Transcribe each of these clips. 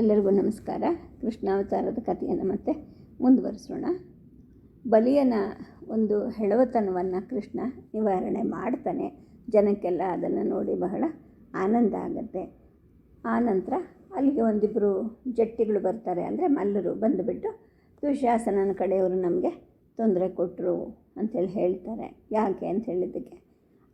ಎಲ್ಲರಿಗೂ ನಮಸ್ಕಾರ. ಕೃಷ್ಣಾವತಾರದ ಕಥೆಯನ್ನು ಮತ್ತೆ ಮುಂದುವರಿಸೋಣ. ಬಲಿಯನ ಒಂದು ಹೆಳವತನವನ್ನು ಕೃಷ್ಣ ನಿವಾರಣೆ ಮಾಡ್ತಾನೆ. ಜನಕ್ಕೆಲ್ಲ ಅದನ್ನು ನೋಡಿ ಬಹಳ ಆನಂದ ಆಗುತ್ತೆ. ಆನಂತರ ಅಲ್ಲಿಗೆ ಒಂದಿಬ್ಬರು ಜಟ್ಟಿಗಳು ಬರ್ತಾರೆ. ಅಂದರೆ ಮಲ್ಲರು ಬಂದುಬಿಟ್ಟು ದುಶಾಸನನ ಕಡೆಯವರು ನಮಗೆ ತೊಂದರೆ ಕೊಟ್ಟರು ಅಂಥೇಳಿ ಹೇಳ್ತಾರೆ. ಯಾಕೆ ಅಂತ ಹೇಳಿದ್ದಕ್ಕೆ,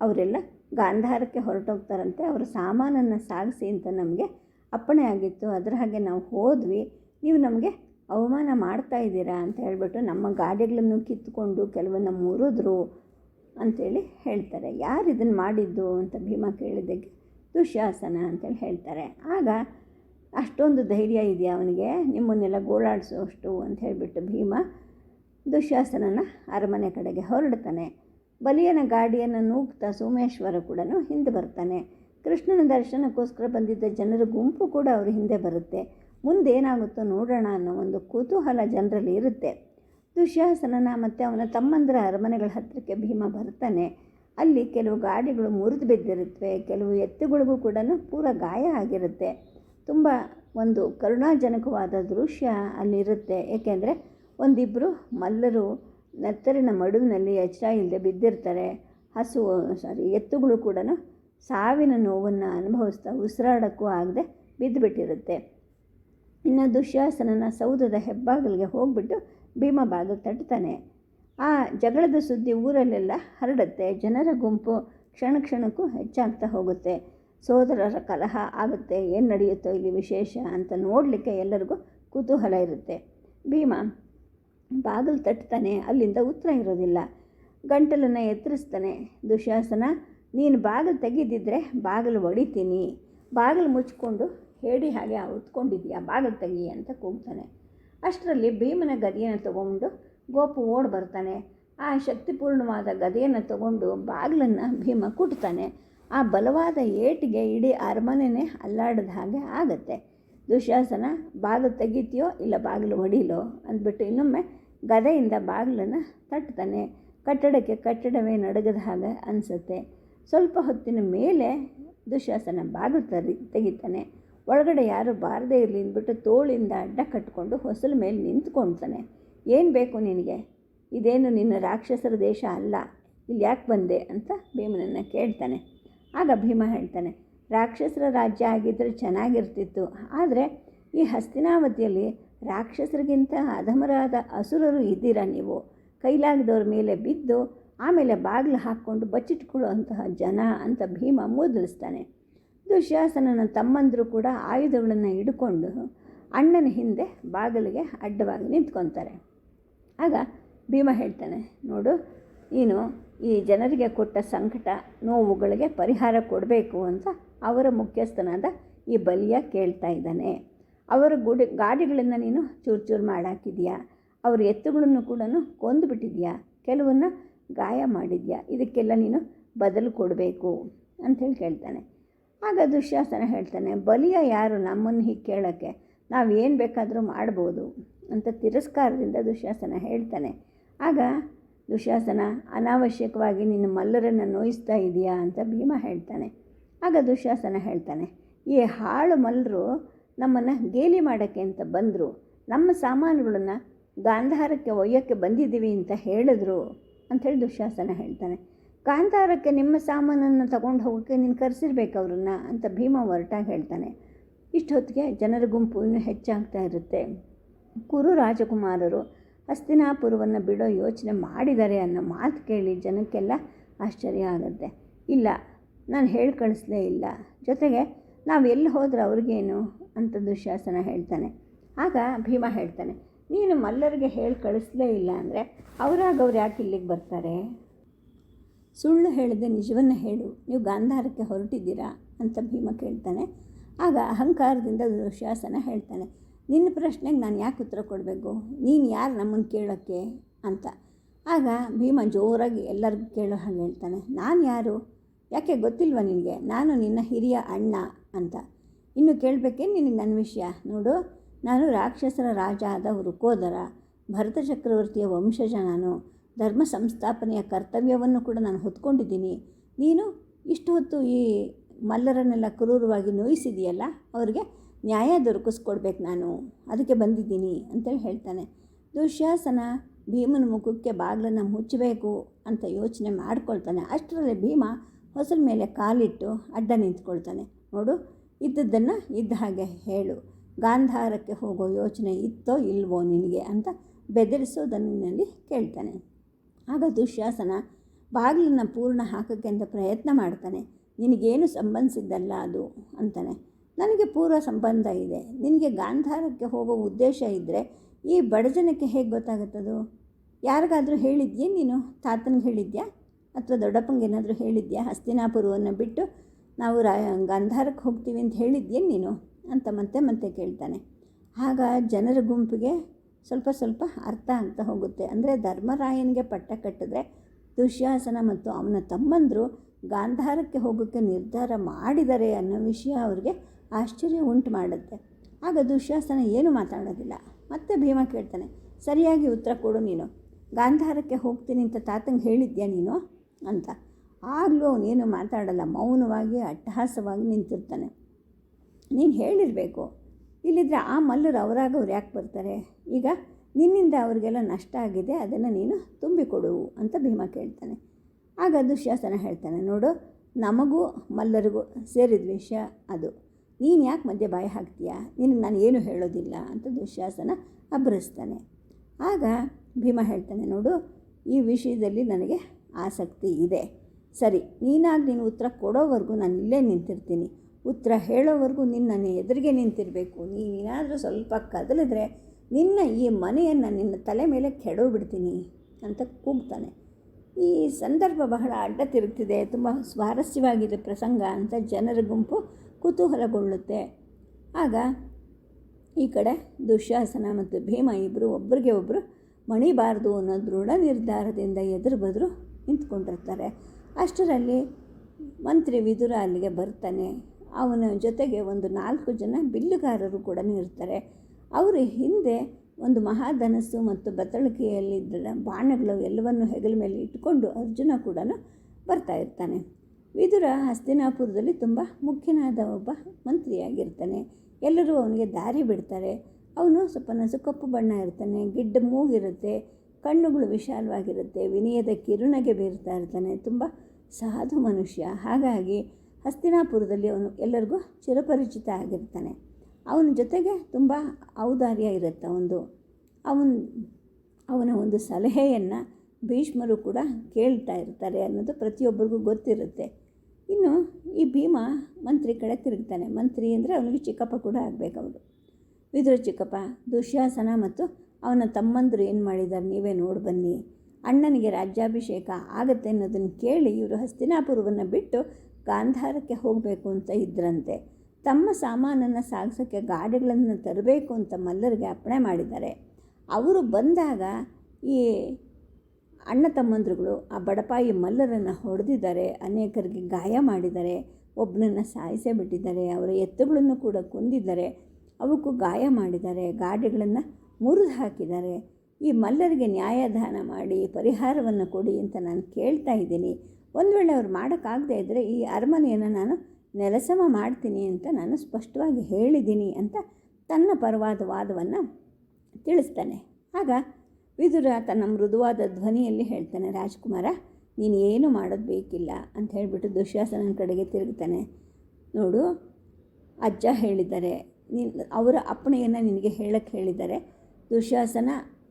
ಅವರೆಲ್ಲ ಗಾಂಧಾರಕ್ಕೆ ಹೊರಟೋಗ್ತಾರಂತೆ. ಅವರ ಸಾಮಾನನ್ನು ಸಾಗಿಸಿ ಅಂತ ನಮಗೆ ಅಪ್ಪಣೆ ಆಗಿತ್ತು, ಅದರ ಹಾಗೆ ನಾವು ಹೋದ್ವಿ. ನೀವು ನಮಗೆ ಅವಮಾನ ಮಾಡ್ತಾ ಇದ್ದೀರಾ ಅಂತ ಹೇಳಿಬಿಟ್ಟು ನಮ್ಮ ಗಾಡಿಗಳನ್ನು ಕಿತ್ತುಕೊಂಡು ಕೆಲವನ್ನ ಮುರಿದ್ರು ಅಂಥೇಳಿ ಹೇಳ್ತಾರೆ. ಯಾರು ಇದನ್ನು ಮಾಡಿದ್ದು ಅಂತ ಭೀಮ ಕೇಳಿದ್ದಕ್ಕೆ ದುಶ್ಯಾಸನ ಅಂತೇಳಿ ಹೇಳ್ತಾರೆ. ಆಗ ಅಷ್ಟೊಂದು ಧೈರ್ಯ ಇದೆಯಾ ಅವನಿಗೆ? ನಿಮ್ಮನ್ನೆಲ್ಲ ಗೋಳಾಡಿಸೋಷ್ಟು ಅಂತ ಹೇಳಿಬಿಟ್ಟು ಭೀಮ ದುಶ್ಯಾಸನನ ಅರಮನೆ ಕಡೆಗೆ ಹೊರಡ್ತಾನೆ. ಬಲಿಯನ ಗಾಡಿಯನ್ನು ನೂಗ್ತಾ ಸೋಮೇಶ್ವರ ಕೂಡ ಹಿಂದೆ ಬರ್ತಾನೆ. ಕೃಷ್ಣನ ದರ್ಶನಕ್ಕೋಸ್ಕರ ಬಂದಿದ್ದ ಜನರ ಗುಂಪು ಕೂಡ ಅವ್ರ ಹಿಂದೆ ಬರುತ್ತೆ. ಮುಂದೇನಾಗುತ್ತೋ ನೋಡೋಣ ಅನ್ನೋ ಒಂದು ಕುತೂಹಲ ಜನರಲ್ಲಿ ಇರುತ್ತೆ. ದುಶ್ಯಾಸನನ ಮತ್ತು ಅವನ ತಮ್ಮಂದರ ಅರಮನೆಗಳ ಹತ್ತಿರಕ್ಕೆ ಭೀಮ ಬರ್ತಾನೆ. ಅಲ್ಲಿ ಕೆಲವು ಗಾಡಿಗಳು ಮುರಿದು ಬಿದ್ದಿರುತ್ತವೆ ಕೆಲವು ಎತ್ತುಗಳಿಗೂ ಕೂಡ ಪೂರ ಗಾಯ ಆಗಿರುತ್ತೆ. ತುಂಬ ಒಂದು ಕರುಣಾಜನಕವಾದ ದೃಶ್ಯ ಅಲ್ಲಿರುತ್ತೆ. ಏಕೆಂದರೆ ಒಂದಿಬ್ಬರು ಮಲ್ಲರು ನೆತ್ತರಿನ ಮಡುವಿನಲ್ಲಿ ಎಚ್ಚರ ಇಲ್ಲದೆ ಬಿದ್ದಿರ್ತಾರೆ. ಹಸು ಸಾರಿ ಎತ್ತುಗಳು ಕೂಡ ಸಾವಿನ ನೋವನ್ನು ಅನುಭವಿಸ್ತಾ ಉಸಿರಾಡೋಕ್ಕೂ ಆಗದೆ ಬಿದ್ದುಬಿಟ್ಟಿರುತ್ತೆ. ಇನ್ನು ದುಶ್ಯಾಸನನ ಸೌಧದ ಹೆಬ್ಬಾಗಲಿಗೆ ಹೋಗ್ಬಿಟ್ಟು ಭೀಮ ಬಾಗಿಲು ತಟ್ತಾನೆ. ಆ ಜಗಳದ ಸುದ್ದಿ ಊರಲ್ಲೆಲ್ಲ ಹರಡುತ್ತೆ. ಜನರ ಗುಂಪು ಕ್ಷಣ ಕ್ಷಣಕ್ಕೂ ಹೆಚ್ಚಾಗ್ತಾ ಹೋಗುತ್ತೆ. ಸೋದರರ ಕಲಹ ಆಗುತ್ತೆ. ಏನು ನಡೆಯುತ್ತೋ ಇಲ್ಲಿ ವಿಶೇಷ ಅಂತ ನೋಡಲಿಕ್ಕೆ ಎಲ್ಲರಿಗೂ ಕುತೂಹಲ ಇರುತ್ತೆ. ಭೀಮ ಬಾಗಿಲು ತಟ್ತಾನೆ. ಅಲ್ಲಿಂದ ಉತ್ತರ ಇರೋದಿಲ್ಲ. ಗಂಟಲನ್ನು ಎತ್ತರಿಸ್ತಾನೆ. ದುಶ್ಯಾಸನ ನೀನು ಬಾಗಿಲು ತೆಗೆದಿದ್ದರೆ ಬಾಗಿಲು ಹೊಡಿತೀನಿ ಬಾಗಿಲು ಮುಚ್ಕೊಂಡು ಹೇಳಿ ಹಾಗೆ ಹೊತ್ಕೊಂಡಿದ್ಯಾ ಬಾಗಿಲು ತೆಗಿ ಅಂತ ಕೂಗ್ತಾನೆ. ಅಷ್ಟರಲ್ಲಿ ಭೀಮನ ಗದೆಯನ್ನು ತಗೊಂಡು ಗೋಪು ಓಡ್ ಬರ್ತಾನೆ. ಆ ಶಕ್ತಿಪೂರ್ಣವಾದ ಗದೆಯನ್ನು ತಗೊಂಡು ಬಾಗಿಲನ್ನು ಭೀಮ ಕುಟ್ತಾನೆ. ಆ ಬಲವಾದ ಏಟಿಗೆ ಇಡೀ ಅರಮನೆನೇ ಅಲ್ಲಾಡಿದ ಹಾಗೆ ಆಗುತ್ತೆ. ದುಶಾಸನ, ಬಾಗಿಲು ತೆಗಿತೀಯೋ ಇಲ್ಲ ಬಾಗಿಲು ಹೊಡಿಲೋ ಅಂದ್ಬಿಟ್ಟು ಇನ್ನೊಮ್ಮೆ ಗದೆಯಿಂದ ಬಾಗಿಲನ್ನು ತಟ್ತಾನೆ. ಕಟ್ಟಡಕ್ಕೆ ಕಟ್ಟಡವೇ ನಡಗದ ಹಾಗೆ ಅನಿಸುತ್ತೆ. ಸ್ವಲ್ಪ ಹೊತ್ತಿನ ಮೇಲೆ ದುಶ್ಯಾಸನ ಬಾಗಿಲು ತರಿ ತೆಗಿತಾನೆ. ಒಳಗಡೆ ಯಾರು ಬಾರದೇ ಇರಲಿ ಅಂದ್ಬಿಟ್ಟು ತೋಳಿಂದ ಅಡ್ಡ ಕಟ್ಕೊಂಡು ಹೊಸಲ ಮೇಲೆ ನಿಂತ್ಕೊಳ್ತಾನೆ ಏನು ಬೇಕು ನಿನಗೆ? ಇದೇನು ನಿನ್ನ ರಾಕ್ಷಸರ ದೇಶ ಅಲ್ಲ? ಇಲ್ಲಿ ಯಾಕೆ ಬಂದೆ? ಅಂತ ಭೀಮನನ್ನು ಕೇಳ್ತಾನೆ. ಆಗ ಭೀಮ ಹೇಳ್ತಾನೆ, ರಾಕ್ಷಸರ ರಾಜ್ಯ ಆಗಿದ್ದರೆ ಚೆನ್ನಾಗಿರ್ತಿತ್ತು. ಆದರೆ ಈ ಹಸ್ತಿನಾವತಿಯಲ್ಲಿ ರಾಕ್ಷಸರಿಗಿಂತ ಅಧಮರಾದ ಅಸುರರು ಇದ್ದೀರಾ ನೀವು? ಕೈಲಾಗದವ್ರ ಮೇಲೆ ಬಿದ್ದು ಆಮೇಲೆ ಬಾಗಿಲು ಹಾಕ್ಕೊಂಡು ಬಚ್ಚಿಟ್ಕೊಳ್ಳುವಂತಹ ಜನ ಅಂತ ಭೀಮ ಮೂದಲಿಸ್ತಾನೆ ದುಶ್ಯಾಸನನ ತಮ್ಮಂದರು ಕೂಡ ಆಯುಧಗಳನ್ನು ಹಿಡ್ಕೊಂಡು ಅಣ್ಣನ ಹಿಂದೆ ಬಾಗಿಲಿಗೆ ಅಡ್ಡವಾಗಿ ನಿಂತ್ಕೊತಾರೆ. ಆಗ ಭೀಮ ಹೇಳ್ತಾನೆ, ನೋಡು, ನೀನು ಈ ಜನರಿಗೆ ಕೊಟ್ಟ ಸಂಕಟ ನೋವುಗಳಿಗೆ ಪರಿಹಾರ ಕೊಡಬೇಕು ಅಂತ ಅವರ ಮುಖ್ಯಸ್ಥನಾದ ಈ ಬಲಿಯ ಕೇಳ್ತಾ ಇದ್ದಾನೆ. ಅವರ ಗುಡಿ ಗಾಡಿಗಳನ್ನು ನೀನು ಚೂರು ಚೂರು ಮಾಡಾಕಿದೆಯಾ? ಅವರ ಎತ್ತುಗಳನ್ನು ಕೂಡ ಕೊಂದುಬಿಟ್ಟಿದೆಯಾ? ಕೆಲವನ್ನ ಗಾಯ ಮಾಡಿದ್ಯಾ? ಇದಕ್ಕೆಲ್ಲ ನೀನು ಬದಲು ಕೊಡಬೇಕು ಅಂಥೇಳಿ ಕೇಳ್ತಾನೆ. ಆಗ ದುಶ್ಯಾಸನ ಹೇಳ್ತಾನೆ, ಬಲಿಯ ಯಾರು ನಮ್ಮನ್ನು ಹೀಗೆ ಕೇಳೋಕ್ಕೆ? ನಾವು ಏನು ಬೇಕಾದರೂ ಮಾಡ್ಬೋದು ಅಂತ ತಿರಸ್ಕಾರದಿಂದ ದುಶ್ಯಾಸನ ಹೇಳ್ತಾನೆ. ಆಗ ದುಶ್ಯಾಸನ, ಅನಾವಶ್ಯಕವಾಗಿ ನಿನ್ನ ಮಲ್ಲರನ್ನು ನೋಯಿಸ್ತಾ ಇದೆಯಾ ಅಂತ ಭೀಮ ಹೇಳ್ತಾನೆ. ಆಗ ದುಶ್ಯಾಸನ ಹೇಳ್ತಾನೆ, ಈ ಹಾಳು ಮಲ್ಲರು ನಮ್ಮನ್ನು ಗೇಲಿ ಮಾಡೋಕ್ಕೆ ಅಂತ ಬಂದರು. ನಮ್ಮ ಸಾಮಾನುಗಳನ್ನು ಗಾಂಧಾರಕ್ಕೆ ಒಯ್ಯೋಕ್ಕೆ ಬಂದಿದ್ದೀವಿ ಅಂತ ಹೇಳಿದ್ರು. ಅಂಥೇಳಿ ದುಶ್ಯಾಸನ ಹೇಳ್ತಾನೆ. ಕಾಂತಾರಕ್ಕೆ ನಿಮ್ಮ ಸಾಮಾನನ್ನು ತಗೊಂಡು ಹೋಗೋಕ್ಕೆ ನೀನು ಕರೆಸಿರ್ಬೇಕು ಅವ್ರನ್ನ ಅಂತ ಭೀಮ ಹೊರಟಾಗಿ ಹೇಳ್ತಾನೆ. ಇಷ್ಟೊತ್ತಿಗೆ ಜನರ ಗುಂಪು ಇನ್ನೂ ಹೆಚ್ಚಾಗ್ತಾ ಇರುತ್ತೆ. ಕುರು ರಾಜಕುಮಾರರು ಹಸ್ತಿನಾಪುರವನ್ನು ಬಿಡೋ ಯೋಚನೆ ಮಾಡಿದ್ದಾರೆ ಅನ್ನೋ ಮಾತು ಕೇಳಿ ಜನಕ್ಕೆಲ್ಲ ಆಶ್ಚರ್ಯ ಆಗುತ್ತೆ. ಇಲ್ಲ, ನಾನು ಹೇಳಿ ಕಳಿಸ್ಲೇ ಇಲ್ಲ. ಜೊತೆಗೆ ನಾವು ಎಲ್ಲಿ ಹೋದ್ರೆ ಅವ್ರಿಗೇನು ಅಂತ ದುಶ್ಯಾಸನ ಹೇಳ್ತಾನೆ. ಆಗ ಭೀಮ ಹೇಳ್ತಾನೆ ನೀನು ಮಲ್ಲರಿಗೆ ಹೇಳಿ ಕಳಿಸ್ಲೇ ಇಲ್ಲ ಅಂದರೆ ಅವರಾಗ ಅವ್ರು ಯಾಕೆ ಇಲ್ಲಿಗೆ ಬರ್ತಾರೆ? ಸುಳ್ಳು ಹೇಳಿದೆ, ನಿಜವನ್ನು ಹೇಳು. ನೀವು ಗಾಂಧಾರಕ್ಕೆ ಹೊರಟಿದ್ದೀರಾ ಅಂತ ಭೀಮ ಕೇಳ್ತಾನೆ. ಆಗ ಅಹಂಕಾರದಿಂದ ದುಶಾಸನ ಹೇಳ್ತಾನೆ, ನಿನ್ನ ಪ್ರಶ್ನೆಗೆ ನಾನು ಯಾಕೆ ಉತ್ತರ ಕೊಡಬೇಕು? ನೀನು ಯಾರು ನಮ್ಮನ್ನು ಕೇಳೋಕ್ಕೆ ಅಂತ. ಆಗ ಭೀಮ ಜೋರಾಗಿ ಎಲ್ಲರಿಗೂ ಕೇಳೋ ಹಾಗೆ ಹೇಳ್ತಾನೆ, ನಾನು ಯಾರು? ಯಾಕೆ ಗೊತ್ತಿಲ್ವ ನಿನಗೆ? ನಾನು ನಿನ್ನ ಹಿರಿಯ ಅಣ್ಣ ಅಂತ. ಇನ್ನು ಕೇಳಬೇಕೇ ನಿನಗೆ ನನ್ನ ವಿಷಯ? ನೋಡು ನಾನು ರಾಕ್ಷಸರ ರಾಜ ಆದ ವೃಕೋದರ ಭರತ ಚಕ್ರವರ್ತಿಯ ವಂಶಜ ನಾನು ಧರ್ಮ ಸಂಸ್ಥಾಪನೆಯ ಕರ್ತವ್ಯವನ್ನು ಕೂಡ ನಾನು ಹೊತ್ಕೊಂಡಿದ್ದೀನಿ. ನೀನು ಇಷ್ಟು ಹೊತ್ತು ಈ ಮಲ್ಲರನ್ನೆಲ್ಲ ಕ್ರೂರವಾಗಿ ನೋಯಿಸಿದೆಯಲ್ಲ, ಅವರಿಗೆ ನ್ಯಾಯ ದೊರಕಿಸ್ಕೊಡ್ಬೇಕು ನಾನು, ಅದಕ್ಕೆ ಬಂದಿದ್ದೀನಿ ಅಂತೇಳಿ ಹೇಳ್ತಾನೆ. ದುಶ್ಯಾಸನ ಭೀಮನ ಮುಖಕ್ಕೆ ಬಾಗಿಲನ್ನು ಮುಚ್ಚಬೇಕು ಅಂತ ಯೋಚನೆ ಮಾಡ್ಕೊಳ್ತಾನೆ. ಅಷ್ಟರಲ್ಲಿ ಭೀಮ ಹೊಸಲ ಮೇಲೆ ಕಾಲಿಟ್ಟು ಅಡ್ಡ ನಿಂತ್ಕೊಳ್ತಾನೆ. ನೋಡು, ಇದ್ದದ್ದನ್ನು ಇದ್ದ ಹಾಗೆ ಹೇಳು. ಗಾಂಧಾರಕ್ಕೆ ಹೋಗೋ ಯೋಚನೆ ಇತ್ತೋ ಇಲ್ವೋ ನಿನಗೆ ಅಂತ ಬೆದರಿಸೋದನ್ನಲ್ಲಿ ಕೇಳ್ತಾನೆ. ಆಗ ದುಶ್ಯಾಸನ ಬಾಗಿಲನ್ನ ಪೂರ್ಣ ಹಾಕೋಕ್ಕೆ ಅಂತ ಪ್ರಯತ್ನ ಮಾಡ್ತಾನೆ. ನಿನಗೇನು ಸಂಬಂಧಿಸಿದ್ದಲ್ಲ ಅದು ಅಂತಾನೆ. ನನಗೆ ಪೂರ್ವ ಸಂಬಂಧ ಇದೆ. ನಿನಗೆ ಗಾಂಧಾರಕ್ಕೆ ಹೋಗೋ ಉದ್ದೇಶ ಇದ್ದರೆ ಈ ಬಡಜನಕ್ಕೆ ಹೇಗೆ ಗೊತ್ತಾಗುತ್ತದು? ಯಾರಿಗಾದರೂ ಹೇಳಿದ್ಯೇ ನೀನು? ತಾತನಿಗೆ ಹೇಳಿದ್ಯಾ? ಅಥವಾ ದೊಡ್ಡಪ್ಪಂಗೆ ಏನಾದರೂ ಹೇಳಿದ್ಯಾ? ಹಸ್ತಿನಾಪುರವನ್ನು ಬಿಟ್ಟು ನಾವು ರಾ, ಗಾಂಧಾರಕ್ಕೆ ಹೋಗ್ತೀವಿ ಅಂತ ಹೇಳಿದ್ಯೇನು ನೀನು? ಅಂತ ಮತ್ತೆ ಮತ್ತೆ ಕೇಳ್ತಾನೆ. ಆಗ ಜನರ ಗುಂಪಿಗೆ ಸ್ವಲ್ಪ ಸ್ವಲ್ಪ ಅರ್ಥ ಆಗ್ತಾ ಹೋಗುತ್ತೆ. ಅಂದರೆ ಧರ್ಮರಾಯನಿಗೆ ಪಟ್ಟ ಕಟ್ಟಿದ್ರೆ ದುಶ್ಯಾಸನ ಮತ್ತು ಅವನ ತಮ್ಮಂದರು ಗಾಂಧಾರಕ್ಕೆ ಹೋಗೋಕ್ಕೆ ನಿರ್ಧಾರ ಮಾಡಿದ್ದಾರೆ ಅನ್ನೋ ವಿಷಯ ಅವ್ರಿಗೆ ಆಶ್ಚರ್ಯ ಉಂಟು ಮಾಡುತ್ತೆ. ಆಗ ದುಶ್ಯಾಸನ ಏನು ಮಾತಾಡೋದಿಲ್ಲ. ಮತ್ತೆ ಭೀಮ ಕೇಳ್ತಾನೆ, ಸರಿಯಾಗಿ ಉತ್ತರ ಕೊಡು ನೀನು. ಗಾಂಧಾರಕ್ಕೆ ಹೋಗ್ತೀನಿ ಅಂತ ತಾತಂಗೆ ಹೇಳಿದ್ಯಾ ನೀನು? ಅಂತ. ಆಗಲೂ ಅವನೇನು ಮಾತಾಡಲ್ಲ. ಮೌನವಾಗಿ, ಅಟ್ಟಹಾಸವಾಗಿ ನಿಂತಿರ್ತಾನೆ. ನೀನು ಹೇಳಿರಬೇಕು. ಇಲ್ಲಿದ್ರೆ ಆ ಮಲ್ಲರು ಅವರಾಗ ಅವ್ರು ಯಾಕೆ ಬರ್ತಾರೆ? ಈಗ ನಿನ್ನಿಂದ ಅವರಿಗೆಲ್ಲ ನಷ್ಟ ಆಗಿದೆ, ಅದನ್ನು ನೀನು ತುಂಬಿಕೊಡು ಅಂತ ಭೀಮ ಕೇಳ್ತಾನೆ. ಆಗ ದುಶ್ಯಾಸನ ಹೇಳ್ತಾನೆ, ನೋಡು, ನಮಗೂ ಮಲ್ಲರಿಗೂ ಸೇರಿದ ವಿಷಯ ಅದು. ನೀನು ಯಾಕೆ ಮಧ್ಯೆ ಬಾಯಿ ಹಾಕ್ತೀಯಾ? ನಿನಗೆ ನಾನು ಏನು ಹೇಳೋದಿಲ್ಲ ಅಂತ ದುಶ್ಯಾಸನ ಅಬ್ಬರಿಸ್ತಾನೆ ಆಗ ಭೀಮ ಹೇಳ್ತಾನೆ, ನೋಡು, ಈ ವಿಷಯದಲ್ಲಿ ನನಗೆ ಆಸಕ್ತಿ ಇದೆ. ಸರಿ, ನೀನಾಗಿ ನೀನು ಉತ್ತರ ಕೊಡೋವರೆಗೂ ನಾನು ಇಲ್ಲೇ ನಿಂತಿರ್ತೀನಿ. ಉತ್ತರ ಹೇಳೋವರೆಗೂ ನಿನ್ನ ಎದುರಿಗೆ ನಿಂತಿರಬೇಕು. ನೀನೇನಾದರೂ ಸ್ವಲ್ಪ ಕದಲಿದ್ರೆ ನಿನ್ನ ಈ ಮನೆಯನ್ನು ನಿನ್ನ ತಲೆ ಮೇಲೆ ಕೆಡೋಬಿಡ್ತೀನಿ ಅಂತ ಕೂಗ್ತಾನೆ. ಈ ಸಂದರ್ಭ ಬಹಳ ಅಡ್ಡ ತಿರುಗ್ತಿದೆ. ತುಂಬ ಸ್ವಾರಸ್ಯವಾಗಿದೆ ಪ್ರಸಂಗ ಅಂತ ಜನರ ಗುಂಪು ಕುತೂಹಲಗೊಳ್ಳುತ್ತೆ. ಆಗ ಈ ಕಡೆ ದುಶ್ಯಾಸನ ಮತ್ತು ಭೀಮ ಇಬ್ಬರು ಒಬ್ಬರಿಗೆ ಒಬ್ಬರು ಮಣಿಬಾರದು ಅನ್ನೋ ದೃಢ ನಿರ್ಧಾರದಿಂದ ಎದುರು ಬದರು ನಿಂತ್ಕೊಂಡಿರ್ತಾರೆ. ಅಷ್ಟರಲ್ಲಿ ಮಂತ್ರಿ ವಿದುರ ಅಲ್ಲಿಗೆ ಬರ್ತಾನೆ. ಅವನ ಜೊತೆಗೆ ಒಂದು ನಾಲ್ಕು ಜನ ಬಿಲ್ಲುಗಾರರು ಕೂಡ ಇರ್ತಾರೆ ಅವರು ಹಿಂದೆ ಒಂದು ಮಹಾಧನಸ್ಸು ಮತ್ತು ಬತ್ತಳಿಕೆಯಲ್ಲಿದ್ದ ಬಾಣಗಳು ಎಲ್ಲವನ್ನು ಹೆಗಲ ಮೇಲೆ ಇಟ್ಟುಕೊಂಡು ಅರ್ಜುನ ಕೂಡ ಬರ್ತಾ ಇರ್ತಾನೆ. ವಿದುರ ಹಸ್ತಿನಾಪುರದಲ್ಲಿ ತುಂಬ ಮುಖ್ಯನಾದ ಒಬ್ಬ ಮಂತ್ರಿಯಾಗಿರ್ತಾನೆ. ಎಲ್ಲರೂ ಅವನಿಗೆ ದಾರಿ ಬಿಡ್ತಾರೆ. ಅವನು ಸ್ವಲ್ಪ ನಸು ಕಪ್ಪು ಬಣ್ಣ ಇರ್ತಾನೆ, ಗಿಡ್ಡ ಮೂಗಿರುತ್ತೆ, ಕಣ್ಣುಗಳು ವಿಶಾಲವಾಗಿರುತ್ತೆ, ವಿನಯದ ಕಿರುಣಗೆ ಬೀರ್ತಾ ಇರ್ತಾನೆ. ತುಂಬ ಸಾಧು ಮನುಷ್ಯ. ಹಾಗಾಗಿ ಹಸ್ತಿನಾಪುರದಲ್ಲಿ ಅವನು ಎಲ್ಲರಿಗೂ ಚಿರಪರಿಚಿತ ಆಗಿರ್ತಾನೆ. ಅವನ ಜೊತೆಗೆ ತುಂಬ ಔದಾರ್ಯ ಇರುತ್ತೆ ಒಂದು. ಅವನ ಅವನ ಒಂದು ಸಲಹೆಯನ್ನು ಭೀಷ್ಮರು ಕೂಡ ಕೇಳ್ತಾ ಇರ್ತಾರೆ ಅನ್ನೋದು ಪ್ರತಿಯೊಬ್ಬರಿಗೂ ಗೊತ್ತಿರುತ್ತೆ. ಇನ್ನು ಈ ಭೀಮ ಮಂತ್ರಿ ಕಡೆ ತಿರುಗ್ತಾನೆ. ಮಂತ್ರಿ ಅಂದರೆ ಅವನಿಗೆ ಚಿಕ್ಕಪ್ಪ ಕೂಡ ಆಗಬೇಕು ಅವರು ವಿದುರ ಚಿಕ್ಕಪ್ಪ, ದುಶ್ಯಾಸನ ಮತ್ತು ಅವನ ತಮ್ಮಂದರು ಏನು ಮಾಡಿದ್ದಾರೆ ನೀವೇ ನೋಡಿ ಬನ್ನಿ. ಅಣ್ಣನಿಗೆ ರಾಜ್ಯಾಭಿಷೇಕ ಆಗುತ್ತೆ ಅನ್ನೋದನ್ನು ಕೇಳಿ ಇವರು ಹಸ್ತಿನಾಪುರವನ್ನು ಬಿಟ್ಟು ಗಾಂಧಾರಕ್ಕೆ ಹೋಗಬೇಕು ಅಂತ ಇದ್ರಂತೆ. ತಮ್ಮ ಸಾಮಾನನ್ನು ಸಾಗಿಸೋಕ್ಕೆ ಗಾಡಿಗಳನ್ನು ತರಬೇಕು ಅಂತ ಮಲ್ಲರಿಗೆ ಅಪ್ಪಣೆ ಮಾಡಿದ್ದಾರೆ. ಅವರು ಬಂದಾಗ ಈ ಅಣ್ಣ ತಮ್ಮಂದ್ರುಗಳು ಆ ಬಡಪಾಯಿ ಮಲ್ಲರನ್ನು ಹೊಡೆದಿದ್ದಾರೆ, ಅನೇಕರಿಗೆ ಗಾಯ ಮಾಡಿದ್ದಾರೆ ಒಬ್ಬನನ್ನು ಸಾಯಿಸೇ ಬಿಟ್ಟಿದ್ದಾರೆ, ಅವರ ಎತ್ತುಗಳನ್ನು ಕೂಡ ಕೊಂದಿದ್ದಾರೆ, ಅವಕ್ಕೂ ಗಾಯ ಮಾಡಿದ್ದಾರೆ, ಗಾಡಿಗಳನ್ನು ಮುರಿದು ಹಾಕಿದ್ದಾರೆ. ಈ ಮಲ್ಲರಿಗೆ ನ್ಯಾಯದಾನ ಮಾಡಿ ಪರಿಹಾರವನ್ನು ಕೊಡಿ ಅಂತ ನಾನು ಕೇಳ್ತಾ ಇದ್ದೀನಿ. ಒಂದು ವೇಳೆ ಅವ್ರು ಮಾಡೋಕ್ಕಾಗದೇ ಇದ್ದರೆ ಈ ಅರಮನೆಯನ್ನು ನಾನು ನೆಲಸಮ ಮಾಡ್ತೀನಿ ಅಂತ ನಾನು ಸ್ಪಷ್ಟವಾಗಿ ಹೇಳಿದ್ದೀನಿ ಅಂತ ತನ್ನ ಪರವಾದ ವಾದವನ್ನು ತಿಳಿಸ್ತಾನೆ. ಆಗ ವಿದುರ ತನ್ನ ಮೃದುವಾದ ಧ್ವನಿಯಲ್ಲಿ ಹೇಳ್ತಾನೆ, ರಾಜ್ಕುಮಾರ, ನೀನು ಏನು ಮಾಡೋದು ಬೇಕಿಲ್ಲ ಅಂತ ಹೇಳಿಬಿಟ್ಟು ದುಶ್ಯಾಸನನ ಕಡೆಗೆ ತಿರುಗ್ತಾನೆ. ನೋಡು, ಅಜ್ಜ ಹೇಳಿದ್ದಾರೆ, ನೀನು ಅವರ ಅಪ್ಪಣೆಯನ್ನು ನಿನಗೆ ಹೇಳಕ್ಕೆ ಹೇಳಿದ್ದಾರೆ. ದುಶ್ಯಾಸನ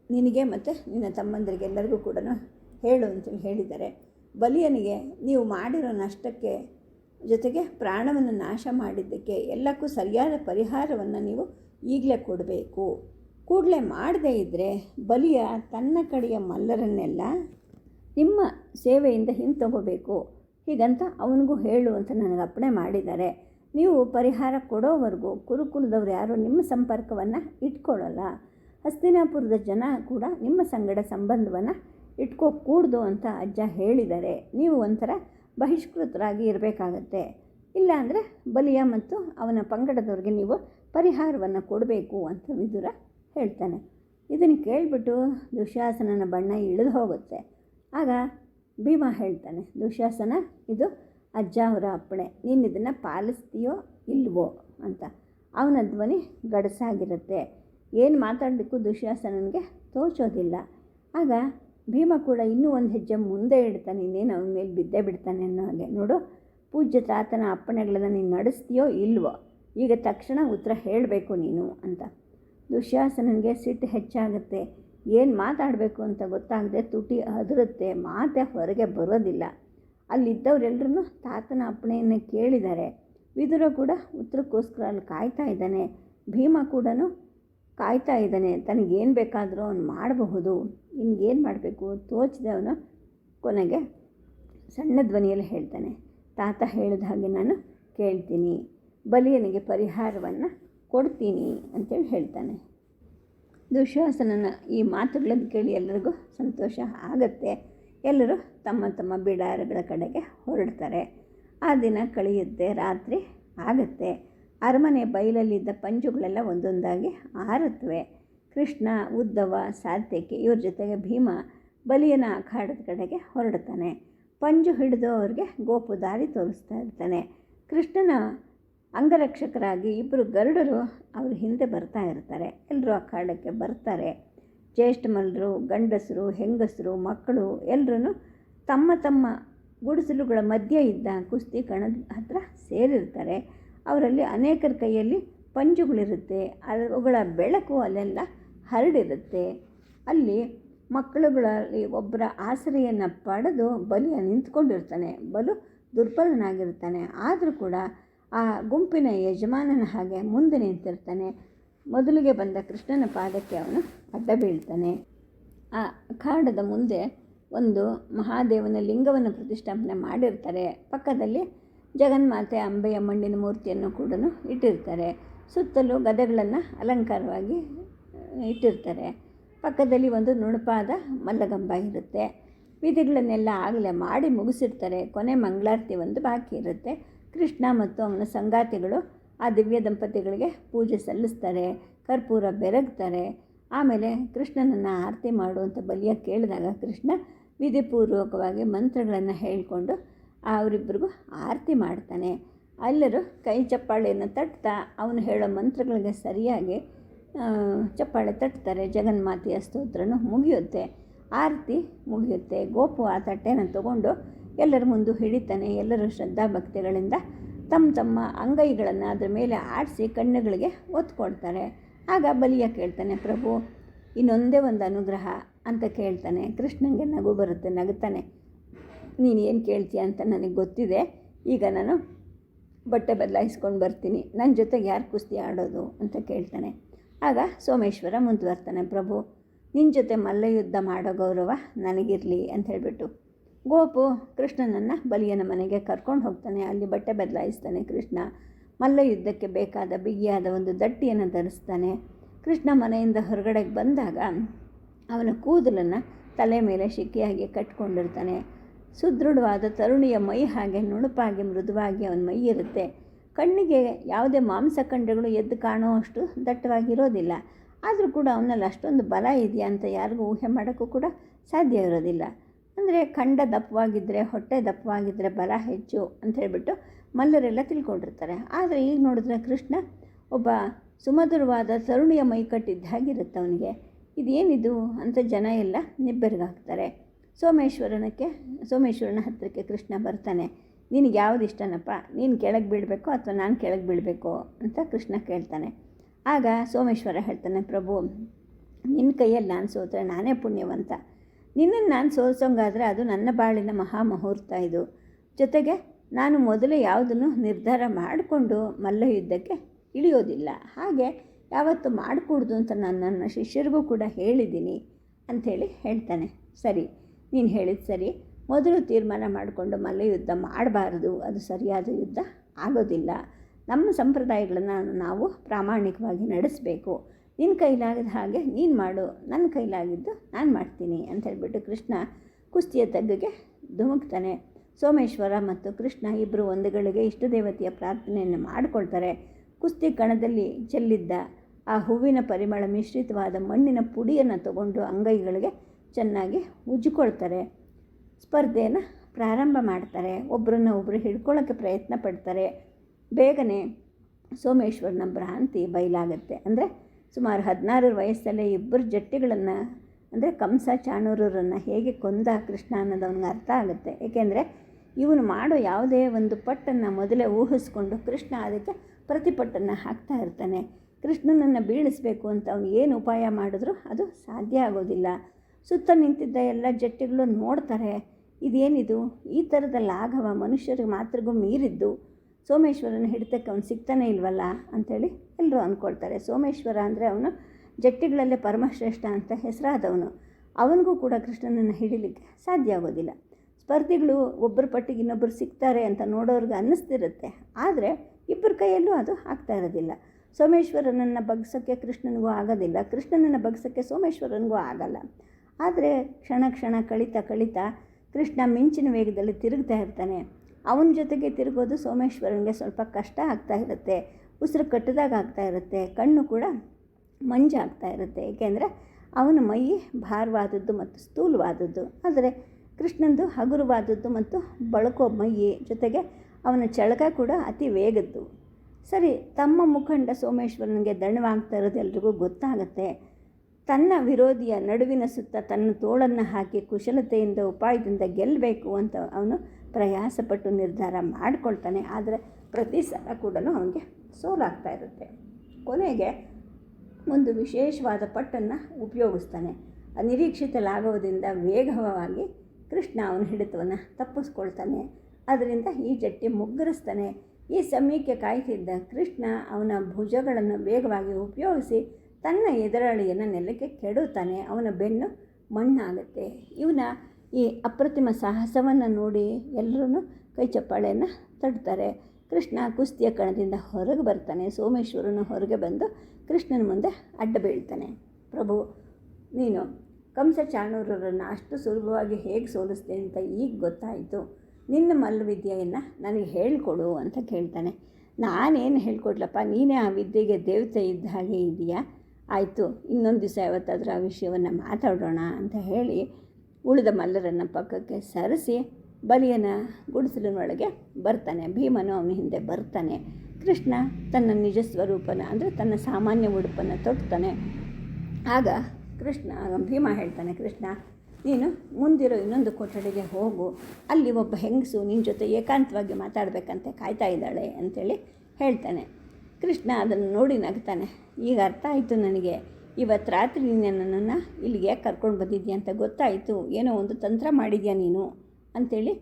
ನಿನಗೆ ಮತ್ತು ನಿನ್ನ ತಮ್ಮಂದರಿಗೆಲ್ಲರಿಗೂ ಕೂಡ ಹೇಳು ಅಂತೇಳಿ ಹೇಳಿದ್ದಾರೆ. ಬಲಿಯನಿಗೆ ನೀವು ಮಾಡಿರೋ ನಷ್ಟಕ್ಕೆ ಜೊತೆಗೆ ಪ್ರಾಣವನ್ನು ನಾಶ ಮಾಡಿದ್ದಕ್ಕೆ ಎಲ್ಲಕ್ಕೂ ಸರಿಯಾದ ಪರಿಹಾರವನ್ನು ನೀವು ಈಗಲೇ ಕೊಡಬೇಕು. ಕೂಡಲೇ ಮಾಡದೇ ಇದ್ದರೆ ಬಲಿಯ ತನ್ನ ಕಡೆಯ ಮಲ್ಲರನ್ನೆಲ್ಲ ನಿಮ್ಮ ಸೇವೆಯಿಂದ ಹಿಂತಗೋಬೇಕು. ಹೀಗಂತ ಅವನಿಗೂ ಹೇಳು ಅಂತ ನನಗೆ ಅಪ್ಪಣೆ ಮಾಡಿದ್ದಾರೆ. ನೀವು ಪರಿಹಾರ ಕೊಡೋವರೆಗೂ ಕುರುಕುಲದವ್ರು ಯಾರೂ ನಿಮ್ಮ ಸಂಪರ್ಕವನ್ನು ಇಟ್ಕೊಳ್ಳಲ್ಲ. ಹಸ್ತಿನಾಪುರದ ಜನ ಕೂಡ ನಿಮ್ಮ ಸಂಗಡ ಸಂಬಂಧವನ್ನು ಇಟ್ಕೋಕೂಡ್ದು ಅಂತ ಅಜ್ಜ ಹೇಳಿದ್ದಾರೆ ನೀವು ಒಂಥರ ಬಹಿಷ್ಕೃತರಾಗಿ ಇರಬೇಕಾಗತ್ತೆ. ಇಲ್ಲಾಂದರೆ ಬಲಿಯ ಮತ್ತು ಅವನ ಪಂಗಡದವ್ರಿಗೆ ನೀವು ಪರಿಹಾರವನ್ನು ಕೊಡಬೇಕು ಅಂತ ವಿದುರ ಹೇಳ್ತಾನೆ. ಇದನ್ನು ಕೇಳಿಬಿಟ್ಟು ದುಶ್ಯಾಸನನ ಬಣ್ಣ ಇಳಿದು ಹೋಗುತ್ತೆ. ಆಗ ಭೀಮ ಹೇಳ್ತಾನೆ, ದುಶ್ಯಾಸನ, ಇದು ಅಜ್ಜ ಅವರ ಅಪ್ಪಣೆ. ನೀನು ಇದನ್ನು ಪಾಲಿಸ್ತೀಯೋ ಇಲ್ವೋ? ಅಂತ. ಅವನ ಧ್ವನಿ ಗಡಸಾಗಿರುತ್ತೆ. ಏನು ಮಾತಾಡಲಿಕ್ಕೂ ದುಶ್ಯಾಸನನಿಗೆ ತೋಚೋದಿಲ್ಲ. ಆಗ ಭೀಮ ಕೂಡ ಇನ್ನೂ ಒಂದು ಹೆಜ್ಜೆ ಮುಂದೆ ಇಡ್ತಾನೆ, ಇನ್ನೇನು ಅವನ ಮೇಲೆ ಬಿದ್ದೇ ಬಿಡ್ತಾನೆ ಅನ್ನೋ ಹಾಗೆ. ನೋಡು, ಪೂಜ್ಯ ತಾತನ ಅಪ್ಪಣೆಗಳನ್ನು ನೀನು ನಡೆಸ್ತೀಯೋ ಇಲ್ವೋ, ಈಗ ತಕ್ಷಣ ಉತ್ತರ ಹೇಳಬೇಕು ನೀನು ಅಂತ. ದುಶ್ಯಾಸನನಿಗೆ ಸಿಟ್ಟು ಹೆಚ್ಚಾಗುತ್ತೆ. ಏನು ಮಾತಾಡಬೇಕು ಅಂತ ಗೊತ್ತಾಗದೆ ತುಟಿ ಅದರುತ್ತೆ, ಮಾತೆ ಹೊರಗೆ ಬರೋದಿಲ್ಲ. ಅಲ್ಲಿದ್ದವರೆಲ್ಲರೂ ತಾತನ ಅಪ್ಪಣೆಯನ್ನು ಕೇಳಿದ್ದಾರೆ ವಿದುರ ಕೂಡ ಉತ್ತರಕ್ಕೋಸ್ಕರ ಅಲ್ಲಿ ಕಾಯ್ತಾ ಇದ್ದಾನೆ. ಭೀಮ ಕೂಡ ಕಾಯ್ತಾ ಇದ್ದಾನೆ. ತನಗೇನು ಬೇಕಾದರೂ ಅವನು ಮಾಡಬಹುದು. ಇನ್ನೇನು ಮಾಡಬೇಕು? ತೋಚದೆ ಅವನು ಕೊನೆಗೆ ಸಣ್ಣ ಧ್ವನಿಯಲ್ಲಿ ಹೇಳ್ತಾನೆ. ತಾತ ಹೇಳಿದ ಹಾಗೆ ನಾನು ಕೇಳ್ತೀನಿ. ಬಲಿಯನಿಗೆ ಪರಿಹಾರವನ್ನು ಕೊಡ್ತೀನಿ ಅಂತೇಳಿ ಹೇಳ್ತಾನೆ. ದುಶ್ವಾಸನನ ಈ ಮಾತುಗಳನ್ನು ಕೇಳಿ ಎಲ್ಲರಿಗೂ ಸಂತೋಷ ಆಗತ್ತೆ. ಎಲ್ಲರೂ ತಮ್ಮ ತಮ್ಮ ಬಿಡಾರಗಳ ಕಡೆಗೆ ಹೊರಡ್ತಾರೆ. ಆ ದಿನ ಕಳೆಯುತ್ತೆ, ರಾತ್ರಿ ಆಗುತ್ತೆ. ಅರಮನೆ ಬಯಲಲ್ಲಿದ್ದ ಪಂಜುಗಳೆಲ್ಲ ಒಂದೊಂದಾಗಿ ಆರುತ್ತವೆ. ಕೃಷ್ಣ, ಉದ್ದವ, ಸಾತ್ಯಕಿ ಇವ್ರ ಜೊತೆಗೆ ಭೀಮ ಬಲಿಯನ ಅಖಾಡದ ಕಡೆಗೆ ಹೊರಡ್ತಾನೆ ಪಂಜು ಹಿಡಿದು ಅವ್ರಿಗೆ ಗೋಪು ದಾರಿ ತೋರಿಸ್ತಾ ಇರ್ತಾನೆ. ಕೃಷ್ಣನ ಅಂಗರಕ್ಷಕರಾಗಿ ಇಬ್ಬರು ಗರುಡರು ಅವ್ರ ಹಿಂದೆ ಬರ್ತಾ ಇರ್ತಾರೆ. ಎಲ್ಲರೂ ಅಖಾಡಕ್ಕೆ ಬರ್ತಾರೆ. ಜ್ಯೇಷ್ಠಮಲ್ಲರು ಗಂಡಸರು, ಹೆಂಗಸರು, ಮಕ್ಕಳು ಎಲ್ಲರೂ ತಮ್ಮ ತಮ್ಮ ಗುಡಿಸಲುಗಳ ಮಧ್ಯೆ ಇದ್ದ ಕುಸ್ತಿ ಕಣದ ಹತ್ರ ಸೇರಿರ್ತಾರೆ. ಅವರಲ್ಲಿ ಅನೇಕರ ಕೈಯಲ್ಲಿ ಪಂಜುಗಳಿರುತ್ತೆ ಅವುಗಳ ಬೆಳಕು ಅಲ್ಲೆಲ್ಲ ಹರಡಿರುತ್ತೆ. ಅಲ್ಲಿ ಮಕ್ಕಳುಗಳಲ್ಲಿ ಒಬ್ಬರ ಆಸರೆಯನ್ನು ಪಡೆದು ಬಲಿಯ ನಿಂತ್ಕೊಂಡಿರ್ತಾನೆ. ಬಲು ದುರ್ಬಲನಾಗಿರ್ತಾನೆ. ಆದರೂ ಕೂಡ ಆ ಗುಂಪಿನ ಯಜಮಾನನ ಹಾಗೆ ಮುಂದೆ ನಿಂತಿರ್ತಾನೆ. ಮೊದಲಿಗೆ ಬಂದ ಕೃಷ್ಣನ ಪಾದಕ್ಕೆ ಅವನು ಅಡ್ಡ ಬೀಳ್ತಾನೆ. ಆ ಅಖಾಡದ ಮುಂದೆ ಒಂದು ಮಹಾದೇವನ ಲಿಂಗವನ್ನು ಪ್ರತಿಷ್ಠಾಪನೆ ಮಾಡಿರ್ತಾರೆ. ಪಕ್ಕದಲ್ಲಿ ಜಗನ್ಮಾತೆ ಅಂಬೆಯ ಮಣ್ಣಿನ ಮೂರ್ತಿಯನ್ನು ಕೂಡ ಇಟ್ಟಿರ್ತಾರೆ. ಸುತ್ತಲೂ ಗದೆಗಳನ್ನು ಅಲಂಕಾರವಾಗಿ ಇಟ್ಟಿರ್ತಾರೆ. ಪಕ್ಕದಲ್ಲಿ ಒಂದು ನುಣುಪಾದ ಮಲ್ಲಗಂಬ ಇರುತ್ತೆ. ವಿಧಿಗಳನ್ನೆಲ್ಲ ಆಗಲೇ ಮಾಡಿ ಮುಗಿಸಿರ್ತಾರೆ. ಕೊನೆ ಮಂಗಳಾರತಿ ಒಂದು ಬಾಕಿ ಇರುತ್ತೆ. ಕೃಷ್ಣ ಮತ್ತು ಅವನ ಸಂಗಾತಿಗಳು ಆ ದಿವ್ಯ ದಂಪತಿಗಳಿಗೆ ಪೂಜೆ ಸಲ್ಲಿಸ್ತಾರೆ, ಕರ್ಪೂರ ಬೆರಗ್ತಾರೆ. ಆಮೇಲೆ ಕೃಷ್ಣನನ್ನು ಆರತಿ ಮಾಡುವಂಥ ಬಲಿಯ ಕೇಳಿದಾಗ ಕೃಷ್ಣ ವಿಧಿಪೂರ್ವಕವಾಗಿ ಮಂತ್ರಗಳನ್ನು ಹೇಳಿಕೊಂಡು ಅವರಿಬ್ಬರಿಗೂ ಆರತಿ ಮಾಡ್ತಾನೆ. ಎಲ್ಲರೂ ಕೈ ಚಪ್ಪಾಳೆಯನ್ನು ತಟ್ತಾ ಅವನು ಹೇಳೋ ಮಂತ್ರಗಳಿಗೆ ಸರಿಯಾಗಿ ಚಪ್ಪಾಳೆ ತಟ್ತಾರೆ. ಜಗನ್ಮಾತೆಯ ಸ್ತೋತ್ರನೂ ಮುಗಿಯುತ್ತೆ. ಆರತಿ ಮುಗಿಯುತ್ತೆ. ಗೋಪು ಆ ತಟ್ಟೆನ ತಗೊಂಡು ಎಲ್ಲರ ಮುಂದೆ ಹಿಡಿತಾನೆ. ಎಲ್ಲರೂ ಶ್ರದ್ಧಾಭಕ್ತಿಗಳಿಂದ ತಮ್ಮ ತಮ್ಮ ಅಂಗೈಗಳನ್ನು ಅದರ ಮೇಲೆ ಆಡಿಸಿ ಕಣ್ಣುಗಳಿಗೆ ಒತ್ಕೊಡ್ತಾರೆ ಆಗ ಬಲಿಯ ಕೇಳ್ತಾನೆ, ಪ್ರಭು, ಇನ್ನೊಂದೇ ಒಂದು ಅನುಗ್ರಹ ಅಂತ ಕೇಳ್ತಾನೆ. ಕೃಷ್ಣಂಗೆ ನಗು ಬರುತ್ತೆ, ನಗುತ್ತಾನೆ. ನೀನು ಏನು ಕೇಳ್ತೀಯ ಅಂತ ನನಗೆ ಗೊತ್ತಿದೆ. ಈಗ ನಾನು ಬಟ್ಟೆ ಬದಲಾಯಿಸ್ಕೊಂಡು ಬರ್ತೀನಿ. ನನ್ನ ಜೊತೆಗೆ ಯಾರು ಕುಸ್ತಿ ಆಡೋದು ಅಂತ ಕೇಳ್ತಾನೆ. ಆಗ ಸೋಮೇಶ್ವರ ಮುಂದುವರ್ತಾನೆ, ಪ್ರಭು ನಿನ್ನ ಜೊತೆ ಮಲ್ಲಯುದ್ಧ ಮಾಡೋ ಗೌರವ ನನಗಿರಲಿ ಅಂತ ಹೇಳಿಬಿಟ್ಟು. ಗೋಪು ಕೃಷ್ಣನನ್ನು ಬಲಿಯನ ಮನೆಗೆ ಕರ್ಕೊಂಡು ಹೋಗ್ತಾನೆ. ಅಲ್ಲಿ ಬಟ್ಟೆ ಬದಲಾಯಿಸ್ತಾನೆ ಕೃಷ್ಣ. ಮಲ್ಲಯುದ್ಧಕ್ಕೆ ಬೇಕಾದ ಬಿಗಿಯಾದ ಒಂದು ದಟ್ಟಿಯನ್ನು ಧರಿಸ್ತಾನೆ. ಕೃಷ್ಣ ಮನೆಯಿಂದ ಹೊರಗಡೆಗೆ ಬಂದಾಗ ಅವನ ಕೂದಲನ್ನು ತಲೆ ಮೇಲೆ ಶಿಕ್ಕಿಯಾಗಿ ಕಟ್ಕೊಂಡಿರ್ತಾನೆ. ಸುದೃಢವಾದ ತರುಣಿಯ ಮೈ ಹಾಗೆ ನುಣುಪಾಗಿ ಮೃದುವಾಗಿ ಅವನ ಮೈ ಇರುತ್ತೆ. ಕಣ್ಣಿಗೆ ಯಾವುದೇ ಮಾಂಸಖಂಡಗಳು ಎದ್ದು ಕಾಣೋ ಅಷ್ಟು ದಟ್ಟವಾಗಿರೋದಿಲ್ಲ ಆದರೂ ಕೂಡ ಅವನಲ್ಲಿ ಅಷ್ಟೊಂದು ಬಲ ಇದೆಯಾ ಅಂತ ಯಾರಿಗೂ ಊಹೆ ಮಾಡೋಕ್ಕೂ ಕೂಡ ಸಾಧ್ಯ ಇರೋದಿಲ್ಲ. ಅಂದರೆ ಖಂಡ ದಪ್ಪವಾಗಿದ್ದರೆ ಹೊಟ್ಟೆ ದಪ್ಪವಾಗಿದ್ದರೆ ಬಲ ಹೆಚ್ಚು ಅಂತ ಹೇಳಿಬಿಟ್ಟು ಮಲ್ಲರೆಲ್ಲ ತಿಳ್ಕೊಂಡಿರ್ತಾರೆ. ಆದರೆ ಈಗ ನೋಡಿದ್ರೆ ಕೃಷ್ಣ ಒಬ್ಬ ಸುಮಧುರವಾದ ತರುಣಿಯ ಮೈಕಟ್ಟಿದ್ದ ಹಾಗಿರುತ್ತೆ ಅವನಿಗೆ. ಇದೇನಿದು ಅಂತ ಜನ ಎಲ್ಲ ನಿಬ್ಬೆರಗಾಗ್ತಾರೆ. ಸೋಮೇಶ್ವರನಕ್ಕೆ, ಸೋಮೇಶ್ವರನ ಹತ್ತಿರಕ್ಕೆ ಕೃಷ್ಣ ಬರ್ತಾನೆ. ನಿನಗೆ ಯಾವುದು ಇಷ್ಟನಪ್ಪ? ನೀನು ಕೆಳಗೆ ಬೀಳಬೇಕು ಅಥವಾ ನಾನು ಕೆಳಗೆ ಬೀಳಬೇಕು ಅಂತ ಕೃಷ್ಣ ಕೇಳ್ತಾನೆ. ಆಗ ಸೋಮೇಶ್ವರ ಹೇಳ್ತಾನೆ, ಪ್ರಭು ನಿನ್ನ ಕೈಯಲ್ಲಿ ನಾನು ಸೋತ್ರೆ ನಾನೇ ಪುಣ್ಯವಂತ. ನಿನ್ನನ್ನು ನಾನು ಸೋಲ್ಸೋಂಗಾದರೆ ಅದು ನನ್ನ ಬಾಳಿನ ಮಹಾ ಮುಹೂರ್ತ ಇದು. ಜೊತೆಗೆ ನಾನು ಮೊದಲು ಯಾವುದನ್ನು ನಿರ್ಧಾರ ಮಾಡಿಕೊಂಡು ಮಲ್ಲ ಯುದ್ಧಕ್ಕೆ ಇಳಿಯೋದಿಲ್ಲ. ಹಾಗೆ ಯಾವತ್ತು ಮಾಡಿಕೊಡ್ದು ಅಂತ ನಾನು ನನ್ನ ಶಿಷ್ಯರಿಗೂ ಕೂಡ ಹೇಳಿದ್ದೀನಿ ಅಂಥೇಳಿ ಹೇಳ್ತಾನೆ. ಸರಿ. ನೀನು ಹೇಳಿದ ಸರಿ. ಮೊದಲು ತೀರ್ಮಾನ ಮಾಡಿಕೊಂಡು ಮಲ್ಲ ಯುದ್ಧ ಮಾಡಬಾರ್ದು. ಅದು ಸರಿಯಾದ ಯುದ್ಧ ಆಗೋದಿಲ್ಲ. ನಮ್ಮ ಸಂಪ್ರದಾಯಗಳನ್ನು ನಾವು ಪ್ರಾಮಾಣಿಕವಾಗಿ ನಡೆಸಬೇಕು. ನಿನ್ನ ಕೈಲಾಗದ ಹಾಗೆ ನೀನು ಮಾಡು. ನನ್ನ ಕೈಲಾಗಿದ್ದು ನಾನು ಮಾಡ್ತೀನಿ ಅಂತ ಹೇಳಿಬಿಟ್ಟು ಕೃಷ್ಣ ಕುಸ್ತಿಯ ತಗ್ಗಿಗೆ ಧುಮುಕ್ತಾನೆ. ಸೋಮೇಶ್ವರ ಮತ್ತು ಕೃಷ್ಣ ಇಬ್ಬರು ಒಂದುಗಳಿಗೆ ಇಷ್ಟು ದೇವತೆಯ ಪ್ರಾರ್ಥನೆಯನ್ನು ಮಾಡಿಕೊಳ್ತಾರೆ. ಕುಸ್ತಿ ಕಣದಲ್ಲಿ ಚೆಲ್ಲಿದ್ದ ಆ ಹೂವಿನ ಪರಿಮಳ ಮಿಶ್ರಿತವಾದ ಮಣ್ಣಿನ ಪುಡಿಯನ್ನು ತಗೊಂಡು ಅಂಗೈಗಳಿಗೆ ಚೆನ್ನಾಗಿ ಉಜ್ಜಿಕೊಳ್ತಾರೆ. ಸ್ಪರ್ಧೆಯನ್ನು ಪ್ರಾರಂಭ ಮಾಡ್ತಾರೆ. ಒಬ್ಬರನ್ನ ಒಬ್ಬರು ಹಿಡ್ಕೊಳ್ಳೋಕ್ಕೆ ಪ್ರಯತ್ನ ಪಡ್ತಾರೆ. ಬೇಗನೆ ಸೋಮೇಶ್ವರನ ಭ್ರಾಂತಿ ಬಯಲಾಗುತ್ತೆ. ಅಂದರೆ ಸುಮಾರು ಹದಿನಾರರ ವಯಸ್ಸಲ್ಲೇ ಇಬ್ಬರು ಜಟ್ಟಿಗಳನ್ನು, ಅಂದರೆ ಕಂಸ ಚಾಣೂರರನ್ನು ಹೇಗೆ ಕೊಂದ ಕೃಷ್ಣ ಅನ್ನೋದು ಅವನಿಗೆ ಅರ್ಥ ಆಗುತ್ತೆ. ಏಕೆಂದರೆ ಇವನು ಮಾಡೋ ಯಾವುದೇ ಒಂದು ಪಟ್ಟನ್ನು ಮೊದಲೇ ಊಹಿಸ್ಕೊಂಡು ಕೃಷ್ಣ ಅದಕ್ಕೆ ಪ್ರತಿಪಟ್ಟನ್ನು ಹಾಕ್ತಾ ಇರ್ತಾನೆ. ಕೃಷ್ಣನನ್ನು ಬೀಳಿಸಬೇಕು ಅಂತ ಅವನು ಏನು ಉಪಾಯ ಮಾಡಿದ್ರೂ ಅದು ಸಾಧ್ಯ ಆಗೋದಿಲ್ಲ. ಸುತ್ತ ನಿಂತಿದ್ದ ಎಲ್ಲ ಜಟ್ಟಿಗಳು ನೋಡ್ತಾರೆ, ಇದೇನಿದು? ಈ ಥರದ ಲಾಘವ ಮನುಷ್ಯರಿಗೆ ಮಾತ್ರಗೂ ಮೀರಿದ್ದು, ಸೋಮೇಶ್ವರನ ಹಿಡಿತಕ್ಕೆ ಅವನು ಸಿಗ್ತಾನೆ ಇಲ್ವಲ್ಲ? ಅಂಥೇಳಿ ಎಲ್ಲರೂ ಅಂದ್ಕೊಳ್ತಾರೆ. ಸೋಮೇಶ್ವರ ಅಂದರೆ ಅವನು ಜಟ್ಟಿಗಳಲ್ಲೇ ಪರಮಶ್ರೇಷ್ಠ ಅಂತ ಹೆಸರಾದವನು. ಅವನಿಗೂ ಕೂಡ ಕೃಷ್ಣನನ್ನು ಹಿಡಿಲಿಕ್ಕೆ ಸಾಧ್ಯ ಆಗೋದಿಲ್ಲ. ಸ್ಪರ್ಧಿಗಳು ಒಬ್ಬರ ಪಟ್ಟಿಗೆ ಇನ್ನೊಬ್ಬರು ಸಿಗ್ತಾರೆ ಅಂತ ನೋಡೋರ್ಗೆ ಅನ್ನಿಸ್ತಿರುತ್ತೆ. ಆದರೆ ಇಬ್ಬರ ಕೈಯಲ್ಲೂ ಅದು ಆಗ್ತಾ ಇರೋದಿಲ್ಲ. ಸೋಮೇಶ್ವರನನ್ನು ಬಗ್ಸೋಕ್ಕೆ ಕೃಷ್ಣನಿಗೂ ಆಗೋದಿಲ್ಲ. ಕೃಷ್ಣನನ್ನು ಬಗ್ಸೋಕ್ಕೆ ಸೋಮೇಶ್ವರನಿಗೂ ಆಗಲ್ಲ. ಆದರೆ ಕ್ಷಣ ಕ್ಷಣ ಕಳೀತಾ ಕಳೀತಾ ಕೃಷ್ಣ ಮಿಂಚಿನ ವೇಗದಲ್ಲಿ ತಿರುಗ್ತಾ ಇರ್ತಾನೆ. ಅವನ ಜೊತೆಗೆ ತಿರುಗೋದು ಸೋಮೇಶ್ವರನಿಗೆ ಸ್ವಲ್ಪ ಕಷ್ಟ ಆಗ್ತಾ ಇರುತ್ತೆ. ಉಸಿರು ಕಟ್ಟದಾಗ ಆಗ್ತಾ ಇರುತ್ತೆ. ಕಣ್ಣು ಕೂಡ ಮಂಜಾಗ್ತಾ ಇರುತ್ತೆ. ಏಕೆಂದರೆ ಅವನ ಮೈ ಭಾರವಾದದ್ದು ಮತ್ತು ಸ್ಥೂಲವಾದದ್ದು. ಆದರೆ ಕೃಷ್ಣಂದು ಹಗುರವಾದದ್ದು ಮತ್ತು ಬಳಕೋ ಮೈಯಿ ಜೊತೆಗೆ ಅವನ ಚಳಕ ಕೂಡ ಅತಿ ವೇಗದ್ದು. ಸರಿ, ತಮ್ಮ ಮುಖಂಡ ಸೋಮೇಶ್ವರನಿಗೆ ದಣವಾಗ್ತಾ ಇರೋದು ಎಲ್ರಿಗೂ ಗೊತ್ತಾಗುತ್ತೆ. ತನ್ನ ವಿರೋಧಿಯ ನಡುವಿನ ಸುತ್ತ ತನ್ನ ತೋಳನ್ನು ಹಾಕಿ ಕುಶಲತೆಯಿಂದ ಉಪಾಯದಿಂದ ಗೆಲ್ಲಬೇಕು ಅಂತ ಅವನು ಪ್ರಯಾಸಪಟ್ಟು ನಿರ್ಧಾರ ಮಾಡಿಕೊಳ್ತಾನೆ. ಆದರೆ ಪ್ರತಿ ಸಲ ಕೂಡ ಅವನಿಗೆ ಸೋಲಾಗ್ತಾ ಇರುತ್ತೆ. ಕೊನೆಗೆ ಒಂದು ವಿಶೇಷವಾದ ಪಟ್ಟನ್ನು ಉಪಯೋಗಿಸ್ತಾನೆ. ಅನಿರೀಕ್ಷಿತ ಲಾಘವದಿಂದ ವೇಗವಾಗಿ ಕೃಷ್ಣ ಅವನ ಹಿಡಿತವನ್ನು ತಪ್ಪಿಸ್ಕೊಳ್ತಾನೆ. ಅದರಿಂದ ಈ ಜಟ್ಟಿ ಮುಗ್ಗರಿಸ್ತಾನೆ ಈ ಸಮಯಕ್ಕೆ ಕಾಯ್ತಿದ್ದ ಕೃಷ್ಣ ಅವನ ಭುಜಗಳನ್ನು ವೇಗವಾಗಿ ಉಪಯೋಗಿಸಿ ತನ್ನ ಎದುರಾಳಿಯನ್ನು ನೆಲಕ್ಕೆ ಕೆಡುತ್ತಾನೆ, ಅವನ ಬೆನ್ನು ಮಣ್ಣಾಗುತ್ತೆ. ಇವನ ಈ ಅಪ್ರತಿಮ ಸಾಹಸವನ್ನು ನೋಡಿ ಎಲ್ಲರೂ ಕೈ ಚಪ್ಪಾಳೆಯನ್ನು ತಡ್ತಾರೆ. ಕೃಷ್ಣ ಕುಸ್ತಿಯ ಕಣದಿಂದ ಹೊರಗೆ ಬರ್ತಾನೆ. ಸೋಮೇಶ್ವರನ ಹೊರಗೆ ಬಂದು ಕೃಷ್ಣನ ಮುಂದೆ ಅಡ್ಡ ಬೀಳ್ತಾನೆ. ಪ್ರಭು, ನೀನು ಕಂಸ ಚಾಣೂರರನ್ನು ಅಷ್ಟು ಸುಲಭವಾಗಿ ಹೇಗೆ ಸೋಲಿಸ್ದೆ ಅಂತ ಈಗ ಗೊತ್ತಾಯಿತು. ನಿನ್ನ ಮಲ್ಲವಿದ್ಯೆಯನ್ನು ನನಗೆ ಹೇಳಿಕೊಡು ಅಂತ ಕೇಳ್ತಾನೆ. ನಾನೇನು ಹೇಳ್ಕೊಡ್ಲಪ್ಪ? ನೀನೇ ಆ ವಿದ್ಯೆಗೆ ದೇವತೆ ಇದ್ದ ಹಾಗೆ ಇದೆಯಾ? ಇನ್ನೊಂದು ದಿವಸ ಯಾವತ್ತಾದರೂ ಆ ವಿಷಯವನ್ನು ಮಾತಾಡೋಣ ಅಂತ ಹೇಳಿ ಉಳಿದ ಮಲ್ಲರನ್ನು ಪಕ್ಕಕ್ಕೆ ಸರಿಸಿ ಬಲಿಯನ ಗುಡಿಸಲಿನೊಳಗೆ ಬರ್ತಾನೆ. ಭೀಮನು ಅವನ ಹಿಂದೆ ಬರ್ತಾನೆ. ಕೃಷ್ಣ ತನ್ನ ನಿಜ ಸ್ವರೂಪನ ಅಂದರೆ ತನ್ನ ಸಾಮಾನ್ಯ ಉಡುಪನ್ನು ತೊಡ್ತಾನೆ ಆಗ ಕೃಷ್ಣ ಭೀಮ ಹೇಳ್ತಾನೆ, ಕೃಷ್ಣ, ನೀನು ಮುಂದಿರೋ ಇನ್ನೊಂದು ಕೊಠಡಿಗೆ ಹೋಗು. ಅಲ್ಲಿ ಒಬ್ಬ ಹೆಂಗಸು ನಿನ್ನ ಜೊತೆ ಏಕಾಂತವಾಗಿ ಮಾತಾಡಬೇಕಂತೆ ಕಾಯ್ತಾ ಇದ್ದಾಳೆ ಅಂಥೇಳಿ ಹೇಳ್ತಾನೆ. ಕೃಷ್ಣ ಅದನ್ನು ನೋಡಿ ನಗ್ತಾನೆ. ಈಗ ಅರ್ಥ ಆಯಿತು ನನಗೆ ಇವತ್ತು ರಾತ್ರಿ ನೀನು ನನ್ನನ್ನು ಇಲ್ಲಿಗೆ ಕರ್ಕೊಂಡು ಬಂದಿದ್ಯಾ ಅಂತ ಗೊತ್ತಾಯಿತು. ಏನೋ ಒಂದು ತಂತ್ರ ಮಾಡಿದ್ಯಾ ನೀನು? ಅಂಥೇಳಿ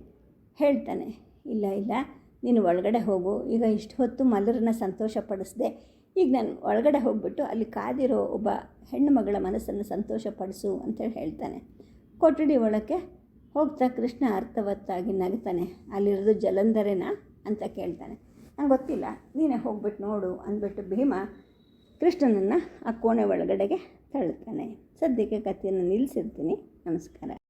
ಹೇಳ್ತಾನೆ. ಇಲ್ಲ ಇಲ್ಲ, ನೀನು ಒಳಗಡೆ ಹೋಗು. ಈಗ ಇಷ್ಟು ಹೊತ್ತು ಮಲ್ಲರನ್ನ ಸಂತೋಷಪಡಿಸದೆ. ಈಗ ನಾನು ಒಳಗಡೆ ಹೋಗ್ಬಿಟ್ಟು ಅಲ್ಲಿ ಕಾದಿರೋ ಒಬ್ಬ ಹೆಣ್ಣು ಮಗಳ ಮನಸ್ಸನ್ನು ಸಂತೋಷಪಡಿಸು ಅಂತೇಳಿ ಹೇಳ್ತಾನೆ. ಕೊಠಡಿ ಒಳಕ್ಕೆ ಹೋಗ್ತಾ ಕೃಷ್ಣ ಅರ್ಥವತ್ತಾಗಿ ನಗ್ತಾನೆ. ಅಲ್ಲಿರೋದು ಜಲಂಧರೇನಾ ಅಂತ ಕೇಳ್ತಾನೆ. ನಂಗೆ ಗೊತ್ತಿಲ್ಲ. ನೀನೇ ಹೋಗ್ಬಿಟ್ಟು ನೋಡು ಅಂದ್ಬಿಟ್ಟು ಭೀಮ ಕೃಷ್ಣನನ್ನು ಆ ಕೋಣೆ ಒಳಗಡೆಗೆ ತಳ್ತಾನೆ ಸದ್ಯಕ್ಕೆ ಕಥೆಯನ್ನು ನಿಲ್ಲಿಸಿರ್ತೀನಿ. ನಮಸ್ಕಾರ.